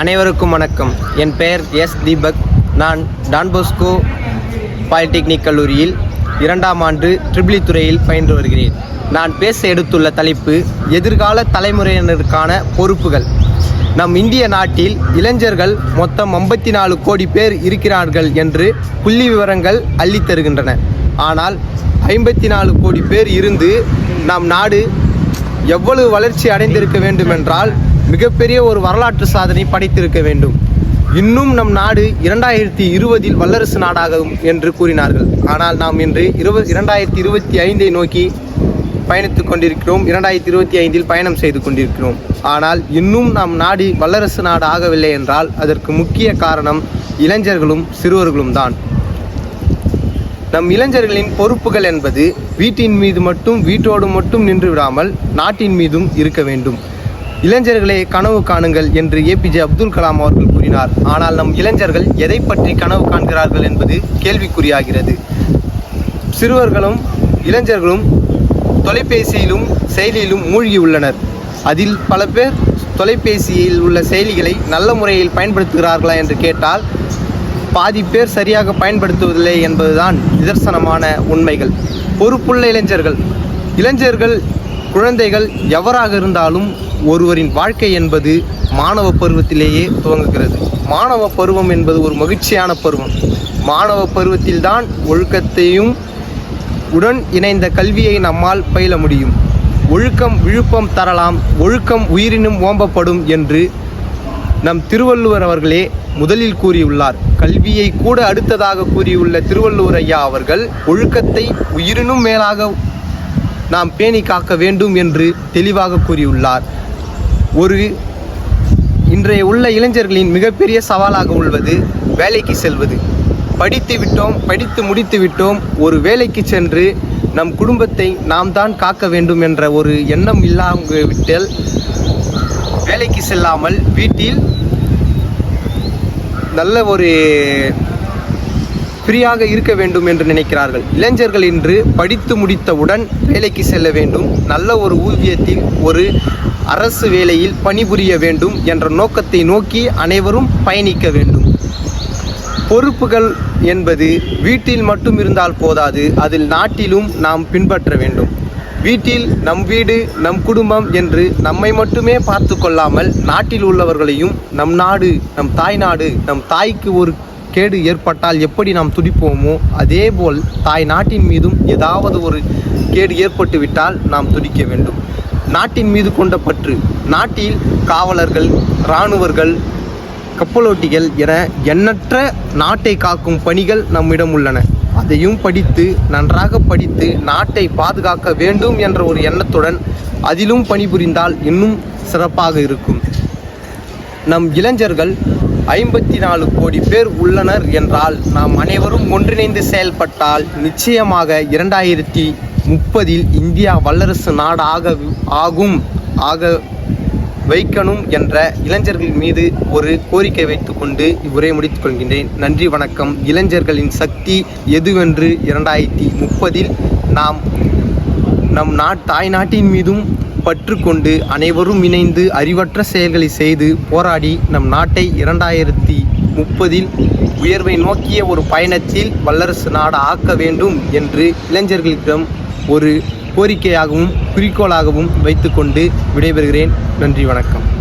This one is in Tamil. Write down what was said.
அனைவருக்கும் வணக்கம். என் பெயர் எஸ் தீபக். நான் டான்போஸ்கோ பாலிடெக்னிக் கல்லூரியில் இரண்டாம் ஆண்டு ட்ரிபிளி துறையில் பயின்று வருகிறேன். நான் பேச எடுத்துள்ள தலைப்பு எதிர்கால தலைமுறையினருக்கான பொறுப்புகள். நம் இந்திய நாட்டில் இளைஞர்கள் மொத்தம் ஐம்பத்தி நாலு கோடி பேர் இருக்கிறார்கள் என்று புள்ளி விவரங்கள் அள்ளித் தருகின்றன. ஆனால் ஐம்பத்தி நாலு கோடி பேர் இருந்து நம் நாடு எவ்வளவு வளர்ச்சி அடைந்திருக்க வேண்டுமென்றால் மிகப்பெரிய ஒரு வரலாற்று சாதனை படைத்திருக்க வேண்டும். இன்னும் நம் நாடு இரண்டாயிரத்தி இருபதில் வல்லரசு நாடாகும் என்று கூறினார்கள். ஆனால் நாம் இன்று இருப இரண்டாயிரத்தி இருபத்தி ஐந்தை நோக்கி பயணித்துக் கொண்டிருக்கிறோம். இரண்டாயிரத்தி இருபத்தி ஐந்தில் பயணம் செய்து கொண்டிருக்கிறோம். ஆனால் இன்னும் நம் நாடு வல்லரசு நாடு ஆகவில்லை என்றால் அதற்கு முக்கிய காரணம் இளைஞர்களும் சிறுவர்களும் தான். நம் இளைஞர்களின் பொறுப்புகள் என்பது வீட்டின் மீது மட்டும் வீட்டோடு மட்டும் நின்று விடாமல் நாட்டின் மீதும் இருக்க வேண்டும். இளைஞர்களே கனவு காணுங்கள் என்று ஏபிஜே அப்துல் கலாம் அவர்கள் கூறினார். ஆனால் நம் இளைஞர்கள் எதை பற்றி கனவு காண்கிறார்கள் என்பது கேள்விக்குறியாகிறது. சிறுவர்களும் இளைஞர்களும் தொலைபேசியிலும் செயலியிலும் மூழ்கியுள்ளனர். அதில் பல பேர் தொலைபேசியில் உள்ள செயலிகளை நல்ல முறையில் பயன்படுத்துகிறார்களா என்று கேட்டால் பாதி பேர் சரியாக பயன்படுத்துவதில்லை என்பதுதான் நிதர்சனமான உண்மைகள். பொறுப்புள்ள இளைஞர்கள். இளைஞர்கள் குழந்தைகள் எவராக இருந்தாலும் ஒருவரின் வாழ்க்கை என்பது மாணவ பருவத்திலேயே துவங்குகிறது. மாணவ பருவம் என்பது ஒரு மகிழ்ச்சியான பருவம். மாணவ பருவத்தில்தான் ஒழுக்கத்தையும் உடன் இணைந்த கல்வியை நம்மால் பயில முடியும். ஒழுக்கம் விழுப்பம் தரலாம் ஒழுக்கம் உயிரினும் ஓம்பப்படும் என்று நம் திருவள்ளுவர் அவர்களே முதலில் கூறியுள்ளார். கல்வியை கூட அடுத்ததாக கூறியுள்ள திருவள்ளுவர் ஐயா அவர்கள் ஒழுக்கத்தை உயிரினும் மேலாக நாம் பேணி காக்க வேண்டும் என்று தெளிவாக கூறியுள்ளார். ஒரு இன்றைய உள்ள இளைஞர்களின் மிகப்பெரிய சவாலாக உள்ளது வேலைக்கு செல்வது. படித்து விட்டோம் படித்து முடித்து விட்டோம் ஒரு வேலைக்கு சென்று நம் குடும்பத்தை நாம் தான் காக்க வேண்டும் என்ற ஒரு எண்ணம் இல்லாமல் விட்டால் வேலைக்கு செல்லாமல் வீட்டில் நல்ல ஒரு ஃப்ரீயாக இருக்க வேண்டும் என்று நினைக்கிறார்கள். இளைஞர்கள் இன்று படித்து முடித்தவுடன் வேலைக்கு செல்ல வேண்டும். நல்ல ஒரு ஊதியத்தில் ஒரு அரசு வேலையில் பணிபுரிய வேண்டும் என்ற நோக்கத்தை நோக்கி அனைவரும் பயணிக்க வேண்டும். பொறுப்புகள் என்பது வீட்டில் மட்டும் இருந்தால் போதாது அதில் நாட்டிலும் நாம் பின்பற்ற வேண்டும். வீட்டில் நம் வீடு நம் குடும்பம் என்று நம்மை மட்டுமே பார்த்து கொள்ளாமல் நாட்டில் உள்ளவர்களையும் நம் நாடு நம் தாய் நாடு நம் தாய்க்கு ஒரு கேடு ஏற்பட்டால் எப்படி நாம் துடிப்போமோ அதேபோல் தாய் நாட்டின் மீதும் ஏதாவது ஒரு கேடு ஏற்பட்டுவிட்டால் நாம் துடிக்க வேண்டும். நாட்டின் மீது கொண்ட பற்று. நாட்டில் காவலர்கள் இராணுவர்கள் கப்பலோட்டிகள் என எண்ணற்ற நாட்டை காக்கும் பணிகள் நம்மிடம் உள்ளன. அதையும் படித்து நன்றாக படித்து நாட்டை பாதுகாக்க வேண்டும் என்ற ஒரு எண்ணத்துடன் அதிலும் பணிபுரிந்தால் இன்னும் சிறப்பாக இருக்கும். நம் இளைஞர்கள் ஐம்பத்தி நாலு கோடி பேர் உள்ளனர் என்றால் நாம் அனைவரும் ஒன்றிணைந்து செயல்பட்டால் நிச்சயமாக இரண்டாயிரத்தி முப்பதில் இந்தியா வல்லரசு நாடாக ஆகும் ஆக வைக்கணும் என்ற இளைஞர்கள் மீது ஒரு கோரிக்கை வைத்துக்கொண்டு இவ்வுரை முடித்துக் கொள்கின்றேன். நன்றி வணக்கம். இளைஞர்களின் சக்தி எதுவென்று இரண்டாயிரத்தி முப்பதில் நாம் நம் நாட் தாய் நாட்டின் மீதும் பற்றுக்கொண்டு அனைவரும் இணைந்து அறிவற்ற செயல்களை செய்து போராடி நம் நாட்டை இரண்டாயிரத்தி முப்பதில் உயர்வை நோக்கிய ஒரு பயணத்தில் வல்லரசு நாடு ஆக்க வேண்டும் என்று இளைஞர்களிடம் ஒரு கோரிக்கையாகவும் குறிக்கோளாகவும் வைத்துக்கொண்டு விடைபெறுகிறேன். நன்றி வணக்கம்.